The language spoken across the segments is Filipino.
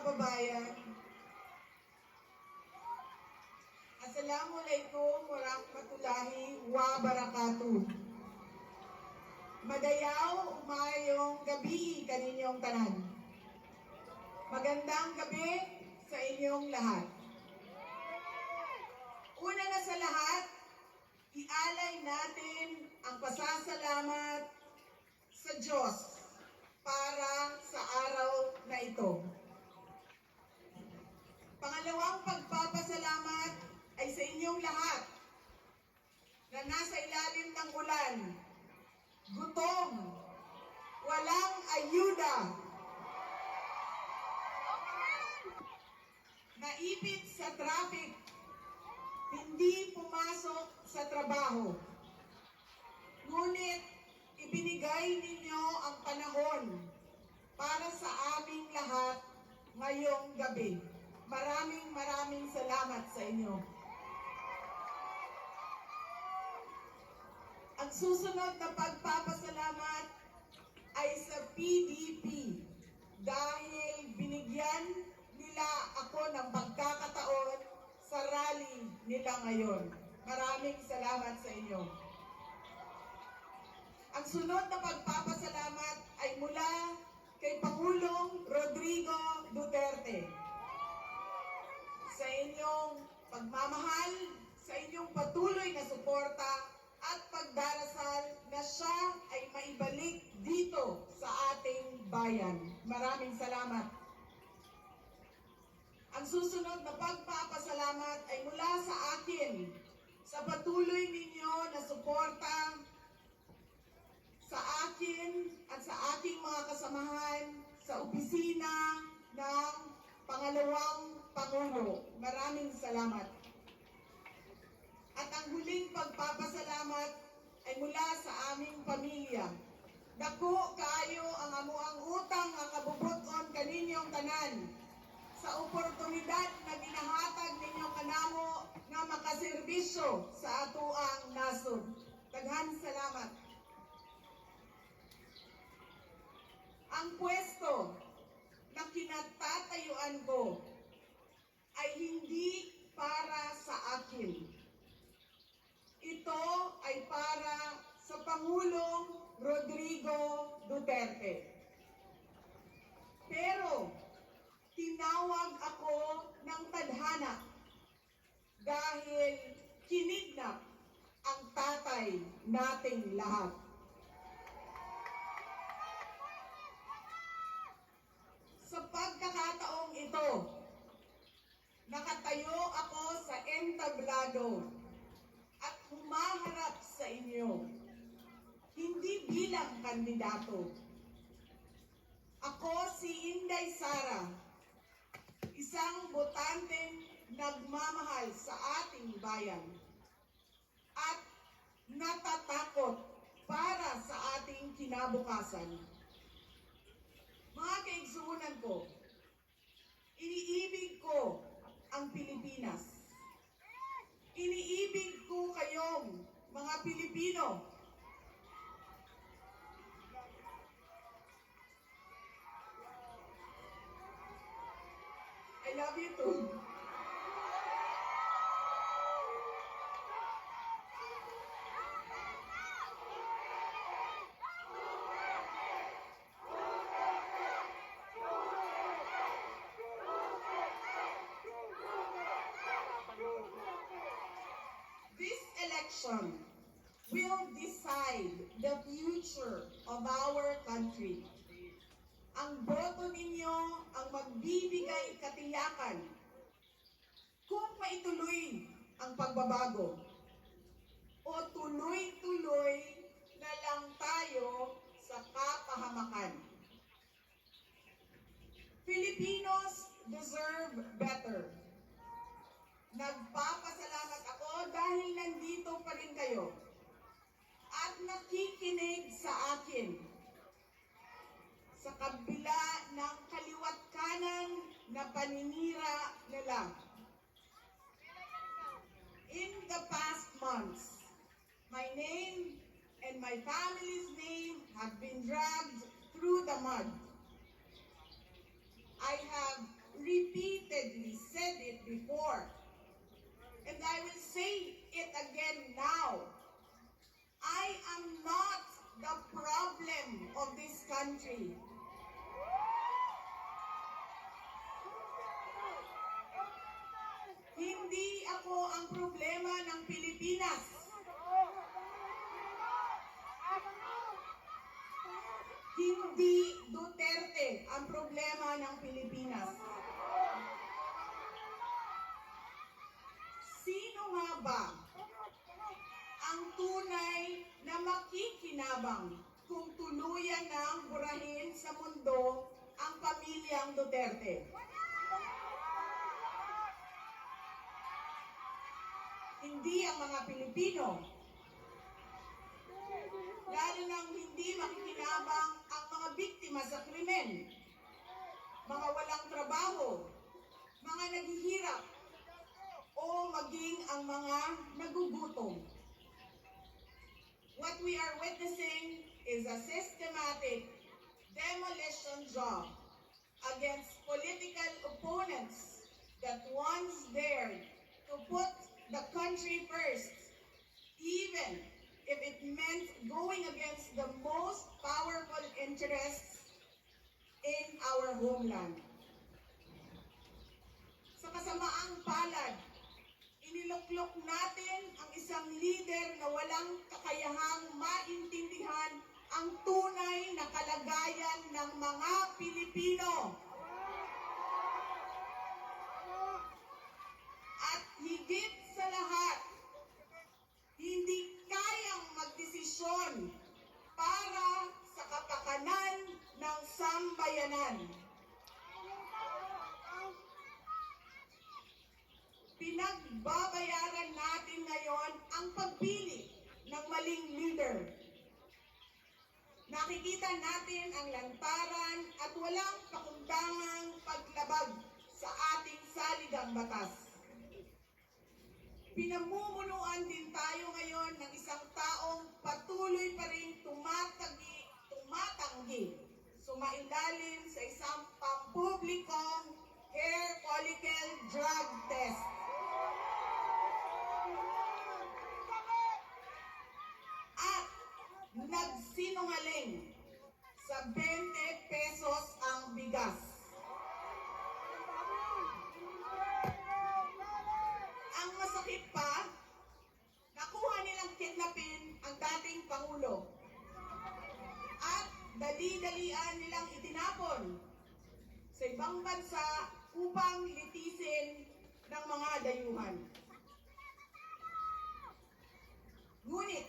Kababayan, Assalamualaikum warahmatullahi wabarakatuh. Madayaw umayong gabi kaninyong tanan. Magandang gabi sa inyong lahat. Una na sa lahat, ialay natin ang pasasalamat sa Diyos para sa araw na ito. Pangalawang pagpapasalamat ay sa inyong lahat na nasa ilalim ng ulan, gutom, walang ayuda, naipit sa traffic, hindi pumasok sa trabaho. Ngunit ibinigay ninyo ang panahon para sa aming lahat ngayong gabi. Maraming maraming salamat sa inyo. Ang susunod na pagpapasalamat ay sa PDP dahil binigyan nila ako ng pagkakataon sa rally nila ngayon. Maraming salamat sa inyo. Ang sunod na pagpapasalamat ay mula kay Pangulong Rodrigo Duterte sa inyong pagmamahal, sa inyong patuloy na suporta at pagdarasal na siya ay maibalik dito sa ating bayan. Maraming salamat. Ang susunod na pagpapasalamat ay mula sa akin sa patuloy ninyo na suporta sa akin at sa aking mga kasamahan sa opisina ng pangalawang Pangulo. Maraming salamat. At ang huling pagpapasalamat ay mula sa aming pamilya. Dako kaayo ang amuang utang nga kabubuton kaninyong tanan sa oportunidad na ginahatag ninyong kanamo nga makaserbisyo sa atuang nasod. Daghan salamat. Ang pwesto na kinatatayuan ko ay hindi para sa akin. Ito ay para sa Pangulong Rodrigo Duterte. Pero tinawag ako ng tadhana dahil kinidnap ang tatay nating lahat. Sa pagkakataong ito, nakatayo ako sa entablado at humaharap sa inyo, hindi bilang kandidato. Ako si Inday Sara, isang botanteng nagmamahal sa ating bayan at natatakot para sa ating kinabukasan. Mga kaigsuunan ko, iniibig ko ang Pilipinas. Iniibig ko kayong mga Pilipino. Election will decide the future of our country. Ang boto ninyo ang magbibigay katiyakan kung maituloy ang pagbabago o tuloy-tuloy na lang tayo sa kapahamakan. Filipinos deserve better. Nagpapasalamat ako dahil rin kayo at nakikinig sa akin sa kabila ng kaliwat kanan na paninira nila. In the past months, my name and my family's name have been dragged through the mud. I have repeatedly said it before. And I will say it again now. I am not the problem of this country. Hindi ako ang problema ng Pilipinas. Hindi Duterte ang problema ng Pilipinas. Sino nga ba ang tunay na makikinabang kung tuluyan ng burahin sa mundo ang pamilyang Duterte? Hindi ang mga Pilipino. Lalo nang hindi makikinabang ang mga biktima sa krimen, mga walang trabaho, mga naghihirap, o maging ang mga nagugutom. What we are witnessing is a systematic demolition job against political opponents that once dared to put the country first, even if it meant going against the most powerful interests in our homeland. Sa kasamaang palad, iniluklok natin ang isang leader na walang kakayahang maintindihan ang tunay na kalagayan ng mga Pilipino. At higit sa lahat, hindi kayang magdesisyon para sa kapakanan ng sambayanan. Pinagbabayaran natin ngayon ang pagpili ng maling leader. Nakikita natin ang lantaran at walang pakundangang paglabag sa ating saligang batas. Pinamumunuan din tayo ngayon ng isang taong patuloy pa rin tumatagi, tumatanggi, sumailalim sa isang pampublikong hair follicle drug test. At nagsinungaling sa 20 pesos ang bigas. Ang masakit pa, nakuha nilang kidnapin ang dating Pangulo. At dali-dalian nilang itinapon sa ibang bansa upang litisin ng mga dayuhan. Ngunit,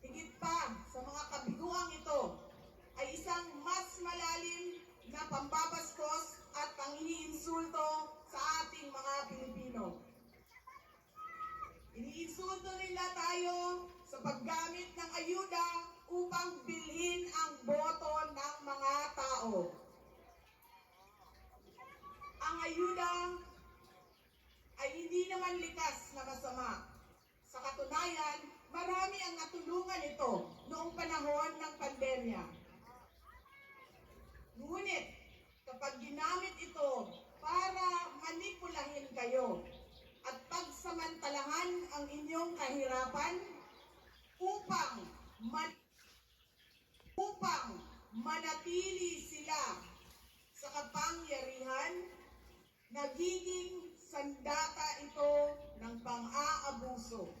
higit pa sa mga kabiguang ito ay isang mas malalim na pambabaskos at panginiinsulto sa ating mga Pilipino. Iniinsulto nila tayo sa paggamit ng ayuda upang bilhin ang boto ng mga tao. Ang ayuda ay hindi naman likas na masama. Sa katunayan, marami ang natulungan ito noong panahon ng pandemya. Ngunit, kapag ginamit ito para manipulahin kayo at pagsamantalahan ang inyong kahirapan upang man upang manatili sila sa kapangyarihan, nagiging sandata ito ng pang-aabuso.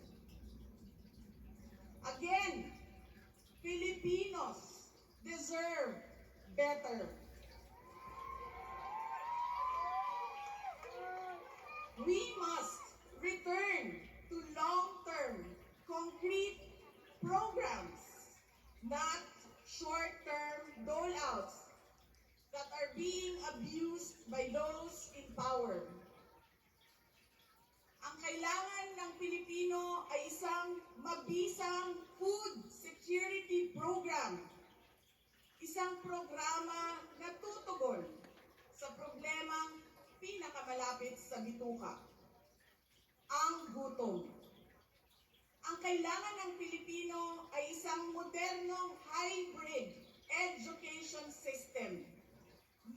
Again, Filipinos deserve better. We must return to long-term, concrete programs, not short-term dole-outs that are being abused by those in power. Ang kailangan ng Pilipino ay isang mabisang food security program. Isang programa na tutugon sa problemang pinakamalapit sa bituka, ang gutom. Ang kailangan ng Pilipino ay isang modernong hybrid education system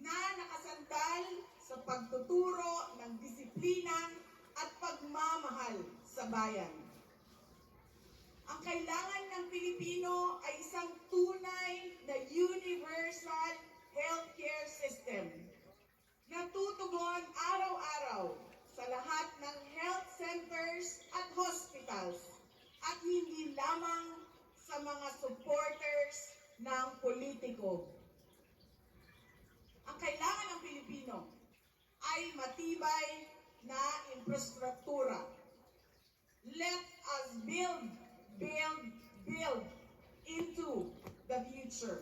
na na nakasandal sa pagtuturo ng disiplina at pagmamahal sa bayan. Ang kailangan ng Pilipino ay isang tunay na universal healthcare system na tutugon araw-araw sa lahat ng health centers at hospitals at hindi lamang sa mga supporters ng politiko. Ang kailangan ng Pilipino ay matibay na infrastruktura. Let us build, build, build into the future.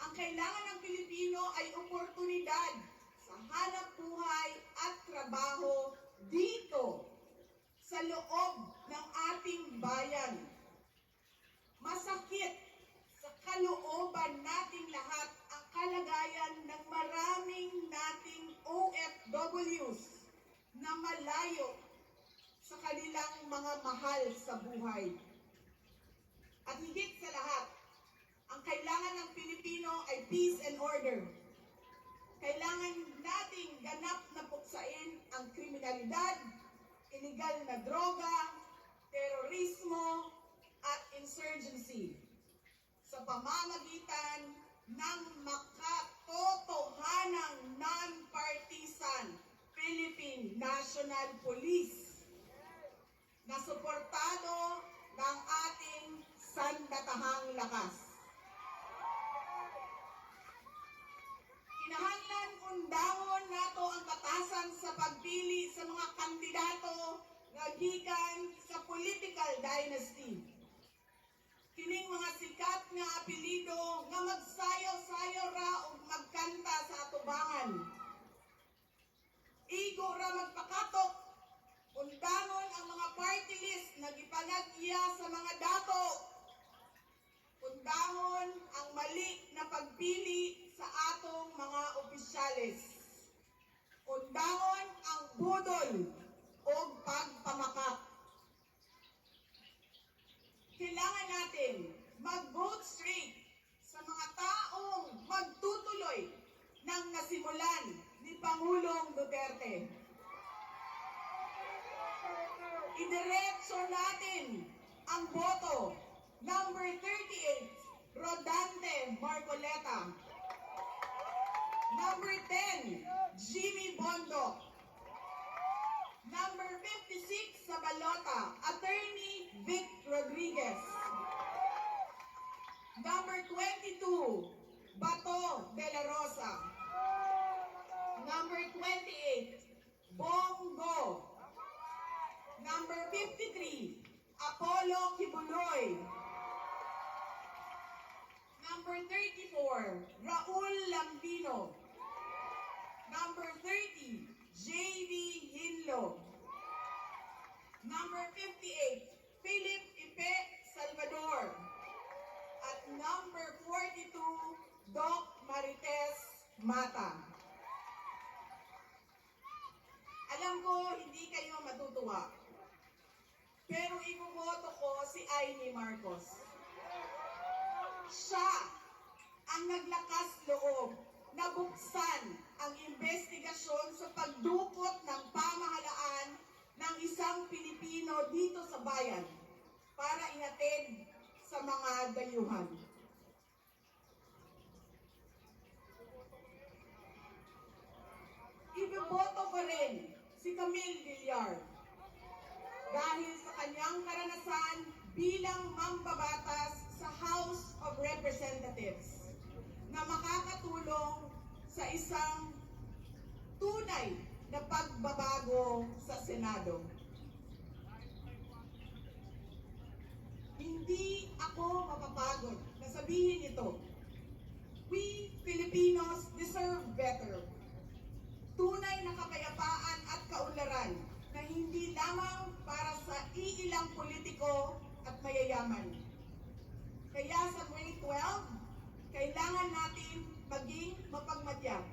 Ang kailangan ng Pilipino ay oportunidad sa hanap buhay at trabaho dito sa loob ng ating bayan. Masakit sa kalooban nating lahat kalagayan ng maraming nating OFWs na malayo sa kanilang mga mahal sa buhay. At higit sa lahat, ang kailangan ng Pilipino ay peace and order. Kailangan nating ganap na puksain ang kriminalidad, illegal na droga, terorismo, at insurgency sa pamamagitan ng makatotohanang non-partisan Philippine National Police na suportado ng ating sandatahang lakas. Kinahanglan undangon nato ang batasan sa pagpili sa mga kandidato nga gikan sa political dynasty. Mga sikat nga apelido nga magsayo-sayo ra ug magkanta sa atubangan. Igo ra magpakatok undangon ang mga party list na gipanagya sa mga dato Undangon ang mali na pagpili sa atong mga opisyalis. Undangon ang budol o pagpamakak. Kailangan natin mag-vote straight sa mga taong magtutuloy ng nasimulan ni Pangulong Duterte. Idiretso natin ang boto Number 38, Rodante Marcoleta. Number 10, Jimmy Bondo. Number 56 sa balota, Attorney Vic Rodriguez. Number 22, Bato de la Rosa. Number 28, Bongo. Number 53, Apollo Kibuloy. Number 34, Raul Lambino. Number 30, J.D. Hinlo. Number 58, Philip Ipe Salvador. Number 42, Doc Marites Mata. Alam ko, hindi kayo matutuwa. Pero ibuboto ko si Amy Marcos. Siya ang naglakas loob na buksan ang investigasyon sa pagdukot ng pamahalaan ng isang Pilipino dito sa bayan para sa mga dayuhan. Iboboto ko rin si Camille Villar dahil sa kanyang karanasan bilang mambabatas sa House of Representatives na makakatulong sa isang tunay na pagbabago sa Senado. Hindi ako mapapagod na sabihin ito. We Filipinos deserve better. Tunay na kapayapaan at kaunlaran na hindi lamang para sa iilang politiko at mayayaman. Kaya sa 2012, kailangan natin maging mapagmadya.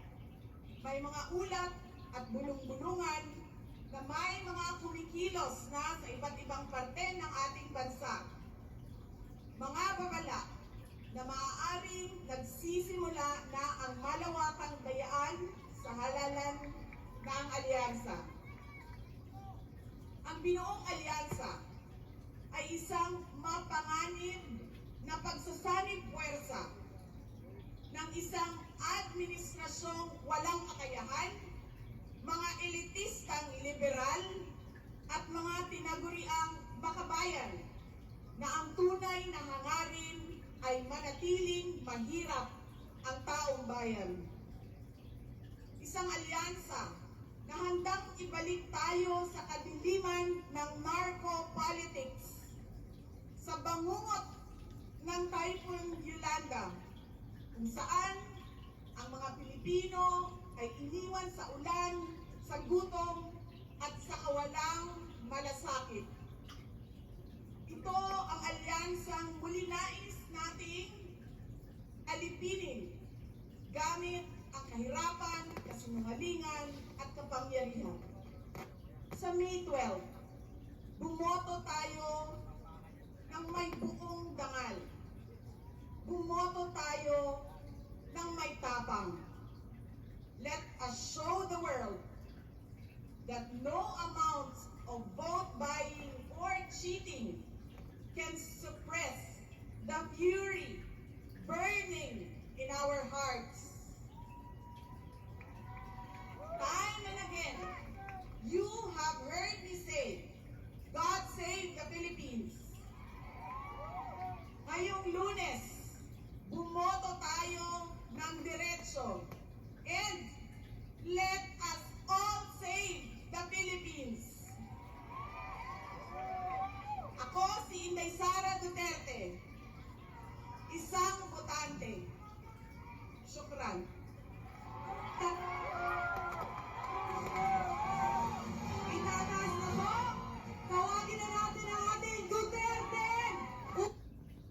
May mga ulat at bulong-bulungan na may mga kumikilos na sa iba't ibang parte ng ating bansa. Mga babala na maaaring nagsisimula na ang malawakang bayaan sa halalan ng alyansa. Ang binuong alyansa ay isang mapanganib na pagsasanib puwersa ng isang administrasyong walang kakayahan, mga elitistang liberal, at mga tinaguriang makabayan na ang tunay na hangarin ay manatiling mahirap ang taong bayan. Isang alyansa na handang ibalik tayo sa kadiliman ng narco-politics sa bangungot ng Typhoon Yolanda kung saan ang mga Pilipino ay iniwan sa ulan, sa gutom, at sa kawalang malasakit. Ito ang alyansang muli nais nating alipinin gamit ang kahirapan, kasinungalingan, at kapangyarihan. Sa May 12, bumoto tayo ng may buong dangal. Bumoto tayo ng may tapang. Let us show the world that no amount of vote buying or cheating can suppress the fury burning in our hearts. Time and again, you have heard me say, God save the Philippines.